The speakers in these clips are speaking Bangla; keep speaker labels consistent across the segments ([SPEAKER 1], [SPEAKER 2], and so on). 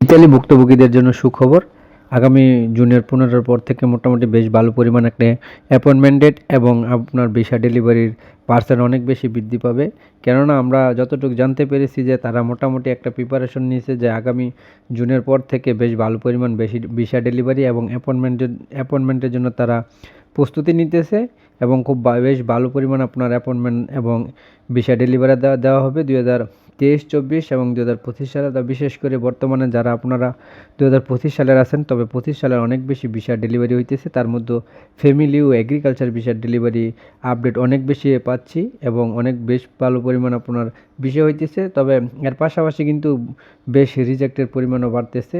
[SPEAKER 1] ইতালি ভুক্তভোগীদের জন্য সুখবর। আগামী জুনের পনেরোর পর থেকে মোটামুটি বেশ ভালো পরিমাণ একটা অ্যাপয়েন্টমেন্ট ডেট এবং আপনার ভিসা ডেলিভারির পার্সেন্ট অনেক বেশি বৃদ্ধি পাবে। কেননা আমরা যতটুকু জানতে পেরেছি যে তারা মোটামুটি একটা প্রিপারেশন নিয়েছে যে আগামী জুনের পর থেকে বেশ ভালো পরিমাণ বেশি ভিসা ডেলিভারি এবং অ্যাপয়েন্টমেন্টের অ্যাপয়েন্টমেন্টের জন্য তারা প্রস্তুতি নিতেছে এবং খুব বেশ ভালো পরিমাণ আপনার অ্যাপয়েন্টমেন্ট এবং ভিসা ডেলিভারি দেওয়া দেওয়া হবে দুই হাজার তেইশ, চব্বিশ এবং দু হাজার পঁচিশ সালে, তা বিশেষ করে বর্তমানে যারা আপনারা দু হাজার পঁচিশ সালের আছেন, তবে পঁচিশ সালের অনেক বেশি ভিসা ডেলিভারি হইতেছে। তার মধ্যে ফ্যামিলি ও এগ্রিকালচার ভিসার ডেলিভারি আপডেট অনেক বেশি পাচ্ছি এবং অনেক বেশ ভালো পরিমাণ আপনার বিষয় হইতেছে। তবে এর পাশাপাশি কিন্তু বেশ রিজেক্টের পরিমাণও বাড়তেছে।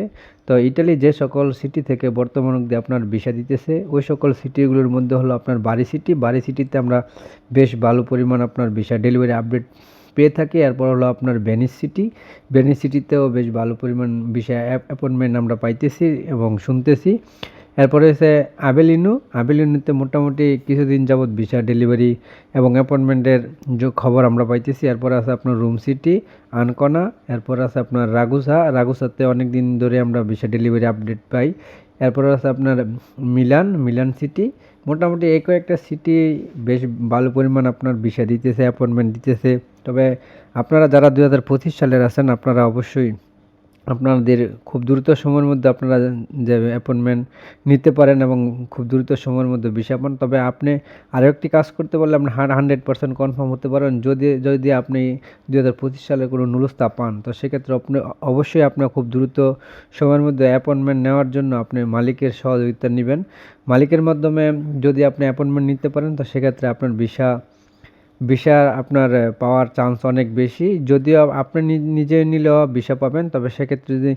[SPEAKER 1] তো ইটালি যে সকল সিটি থেকে বর্তমান অব্দি আপনার ভিসা দিতেছে, ওই সকল সিটিগুলোর মধ্যে হলো আপনার বাড়ি সিটি বাড়ি সিটিতে আমরা বেশ ভালো পরিমাণ আপনার ভিসা ডেলিভারি আপডেট পেয়ে থাকি। এরপর হলো আপনার ভেনিস সিটি ভেনিস সিটিতেও বেশ ভালো পরিমাণ ভিসা অ্যাপয়েন্টমেন্ট আমরা পাইতেছি এবং শুনতেছি। এরপরে হচ্ছে আবেলিনু আবেলিনুতে মোটামুটি কিছুদিন যাবৎ ভিসা ডেলিভারি এবং অ্যাপয়েন্টমেন্টের যে খবর আমরা পাইতেছি। এরপর আছে আপনার রুম সিটি আনকনা এরপর আছে আপনার রাগুসা রাগুসাতে অনেক দিন ধরে আমরা ভিসা ডেলিভারি আপডেট পাই। এরপর আছে আপনার মিলান মিলান সিটি মোটামুটি এই কয়েকটা সিটি বেশ ভালো পরিমাণ আপনার ভিসা দিতেছে অ্যাপয়েন্টমেন্ট দিতেছে। তবে আপনারা যারা দু হাজার পঁচিশ সালের আছেন, আপনারা অবশ্যই আপনাদের খুব দ্রুত সময়ের মধ্যে আপনারা যে অ্যাপয়েন্টমেন্ট নিতে পারেন এবং খুব দ্রুত সময়ের মধ্যে ভিসা পান তবে আপনি আরও একটি কাজ করতে পারলে আপনি হান্ড্রেড পার্সেন্ট কনফার্ম হতে পারেন। যদি যদি আপনি দু হাজার পঁচিশ সালে কোনো নুরস্তা পান, তো সেক্ষেত্রে আপনি অবশ্যই আপনার খুব দ্রুত সময়ের মধ্যে অ্যাপয়েন্টমেন্ট নেওয়ার জন্য আপনি মালিকের সহযোগিতা নেবেন। মালিকের মাধ্যমে যদি আপনি অ্যাপয়েন্টমেন্ট নিতে পারেন, তো সেক্ষেত্রে আপনার ভিসা ভিসা আপনার পাওয়ার চান্স অনেক বেশি। যদিও আপনি নিজে নিলেও ভিসা পাবেন, তবে সেক্ষেত্রে যদি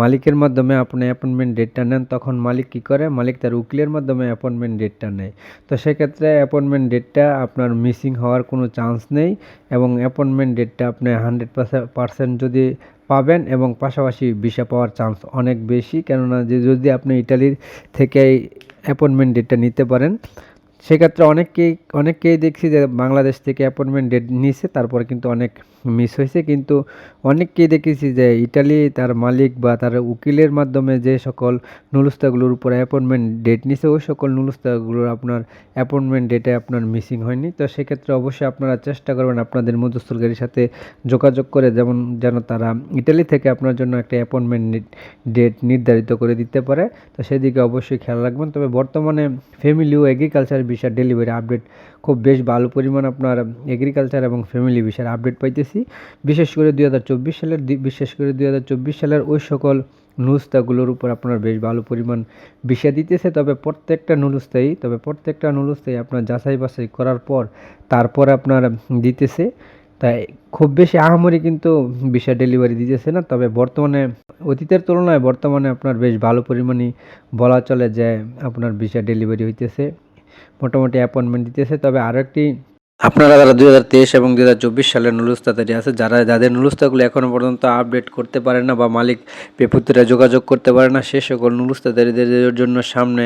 [SPEAKER 1] মালিকের মাধ্যমে আপনি অ্যাপয়েন্টমেন্ট ডেটটা নেন, তখন মালিক কী করে? মালিক তার উকিলের মাধ্যমে অ্যাপয়েন্টমেন্ট ডেটটা নেয়। তো সেক্ষেত্রে অ্যাপয়েন্টমেন্ট ডেটটা আপনার মিসিং হওয়ার কোনো চান্স নেই এবং অ্যাপয়েন্টমেন্ট ডেটটা আপনি হান্ড্রেড পার্সেন্ট যদি পাবেন এবং পাশাপাশি ভিসা পাওয়ার চান্স অনেক বেশি। কেননা যে, যদি আপনি ইটালির থেকে অ্যাপয়েন্টমেন্ট ডেটটা নিতে পারেন সেক্ষেত্রে অনেককেই অনেককেই দেখছি যে বাংলাদেশ থেকে অ্যাপয়েন্টমেন্ট ডেট নিয়েছে, তারপর কিন্তু অনেক মিস হয়েছে। কিন্তু অনেককেই দেখেছি যে ইটালি তার মালিক বা তার উকিলের মাধ্যমে যে সকল নুলুস্তাগুলোর উপর অ্যাপয়েন্টমেন্ট ডেট নিছে ওই সকল নুলুস্তাগুলোর আপনার অ্যাপয়েন্টমেন্ট ডেটে আপনার মিসিং হয়নি। তো সেক্ষেত্রে অবশ্যই আপনারা চেষ্টা করবেন আপনাদের মধ্যস্থলকারীর সাথে যোগাযোগ করে যেমন, যেন তারা ইটালি থেকে আপনার জন্য একটা অ্যাপয়েন্টমেন্ট ডেট নির্ধারিত করে দিতে পারে। তো সেদিকে অবশ্যই খেয়াল রাখবেন। তবে বর্তমানে ফ্যামিলি ও এগ্রিকালচার ভিসা ডেলিভারি আপডেট খুব বেশ ভালো পরিমাণ আপনার এগ্রিকালচার এবং ফ্যামিলি ভিসার আপডেট পাইতেছি। বিশেষ করে দুই হাজার চব্বিশ সালের বিশেষ করে দুই হাজার চব্বিশ সালের ওই সকল নুস্তাগুলোর উপর আপনার বেশ ভালো পরিমাণ ভিসা দিতেছে। তবে প্রত্যেকটা নুলুস্তাই তবে প্রত্যেকটা নুলুস্তাই আপনার যাচাই বাছাই করার পর তারপর আপনার দিতেছে। তাই খুব বেশি আহামরি কিন্তু ভিসা ডেলিভারি দিতেছে না। তবে বর্তমানে, অতীতের তুলনায় বর্তমানে আপনার বেশ ভালো পরিমাণই বলা চলে যে আপনার ভিসা ডেলিভারি হইতেছে। মোটামুটি অ্যাপয়েন্টমেন্ট দিতেছে। তবে আরও একটি আপনারা যারা দুই হাজার তেইশ এবং দুই হাজার চব্বিশ সালের নুলুস্তাদারি আছে, যারা যাদের নুলুস্তাগুলো এখনও পর্যন্ত আপডেট করতে পারে না বা মালিক বেপুত্রীরা যোগাযোগ করতে পারে না, সে সকল নুলুস্তাদারিদের জন্য সামনে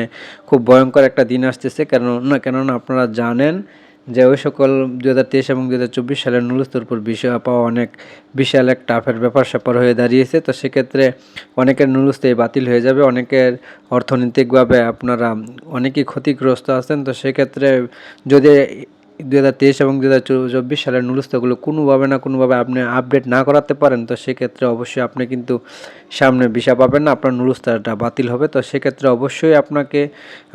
[SPEAKER 1] খুব ভয়ঙ্কর একটা দিন আসতেছে। কেন না কেননা আপনারা জানেন যে ওই সকল দু হাজার তেইশ এবং দু হাজার চব্বিশ সালের নুলুস্তর উপর বিষয় পাওয়া অনেক বিশাল এক টাফের ব্যাপার স্যাপার হয়ে দাঁড়িয়েছে। তো সেক্ষেত্রে অনেকের নুলুস্তেই বাতিল হয়ে যাবে। অনেকের অর্থনৈতিকভাবে আপনারা অনেকেই ক্ষতিগ্রস্ত আছেন। তো সেক্ষেত্রে যদি দু হাজার তেইশ এবং দু হাজার চব্বিশ সালের নুলুস্তাগুলো কোনোভাবে না কোনোভাবে আপনি আপডেট না করাতে পারেন, তো সেক্ষেত্রে অবশ্যই আপনি কিন্তু সামনে ভিসা পাবেন না, আপনার নুরুস্তাটা বাতিল হবে। তো সেক্ষেত্রে অবশ্যই আপনাকে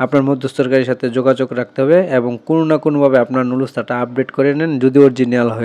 [SPEAKER 1] আপনার মধ্যস্থকারীর সাথে যোগাযোগ রাখতে হবে এবং কোনো না কোনোভাবে আপনার নুলুস্তাটা আপডেট করে নেন যদি অরিজিনাল হয়